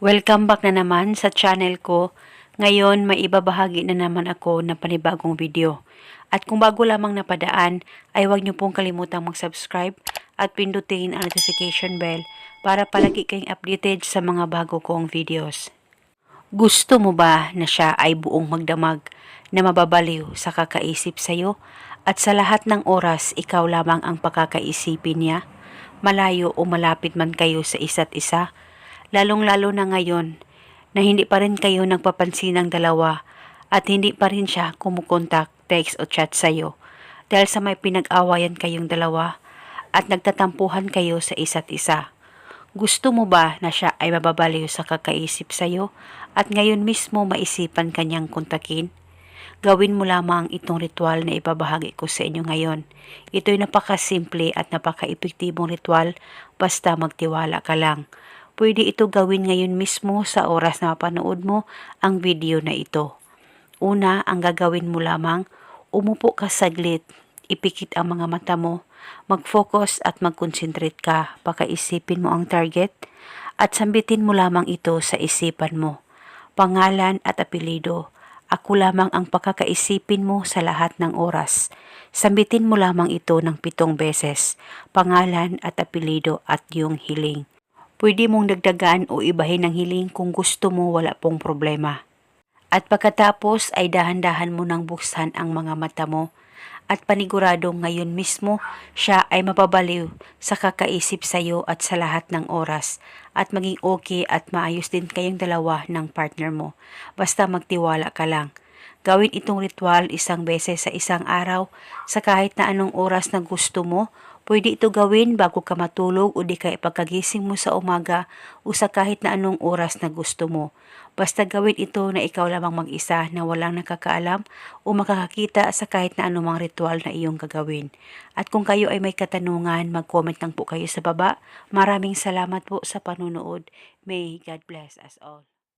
Welcome back na naman sa channel ko. Ngayon, may ibabahagi na naman ako ng panibagong video. At kung bago lamang napadaan, ay huwag niyo pong kalimutang mag-subscribe at pindutin ang notification bell para palagi kayong updated sa mga bago kong videos. Gusto mo ba na siya ay buong magdamag na mababaliw sa kakaisip sa'yo at sa lahat ng oras ikaw lamang ang pakakaisipin niya? Malayo o malapit man kayo sa isa't isa? Lalong-lalo na ngayon na hindi pa rin kayo nagpapansin ng dalawa at hindi pa rin siya kumukontak, text o chat sa'yo dahil sa may pinag-awayan kayong dalawa at nagtatampuhan kayo sa isa't isa. Gusto mo ba na siya ay mababaliw sa kakaisip sa'yo at ngayon mismo maisipan kanyang kontakin? Gawin mo lamang itong ritual na ipabahagi ko sa inyo ngayon. Ito'y napakasimple at napaka-epektibong ritual basta magtiwala ka lang. Pwede ito gawin ngayon mismo sa oras na mapanood mo ang video na ito. Una, ang gagawin mo lamang, umupo ka saglit, ipikit ang mga mata mo, mag-focus at mag-concentrate ka, pakaisipin mo ang target at sambitin mo lamang ito sa isipan mo. Pangalan at apelido, ako lamang ang pakakaisipin mo sa lahat ng oras. Sambitin mo lamang ito ng pitong beses, pangalan at apelido at yung hiling. Pwede mong dagdagan o ibahin ang hiling kung gusto mo wala pong problema. At pagkatapos ay dahan-dahan mo nang buksan ang mga mata mo at paniguradong ngayon mismo siya ay mapabaliw sa kakaisip sa iyo at sa lahat ng oras at maging okay at maayos din kayong dalawa ng partner mo. Basta magtiwala ka lang. Gawin itong ritual isang beses sa isang araw sa kahit na anong oras na gusto mo. Pwede ito gawin bago ka matulog o di kaya pagkagising mo sa umaga o sa kahit na anong oras na gusto mo. Basta gawin ito na ikaw lamang mag-isa na walang nakakaalam o makakakita sa kahit na anumang ritual na iyong gagawin. At kung kayo ay may katanungan, mag-comment lang po kayo sa baba. Maraming salamat po sa panunood. May God bless us all.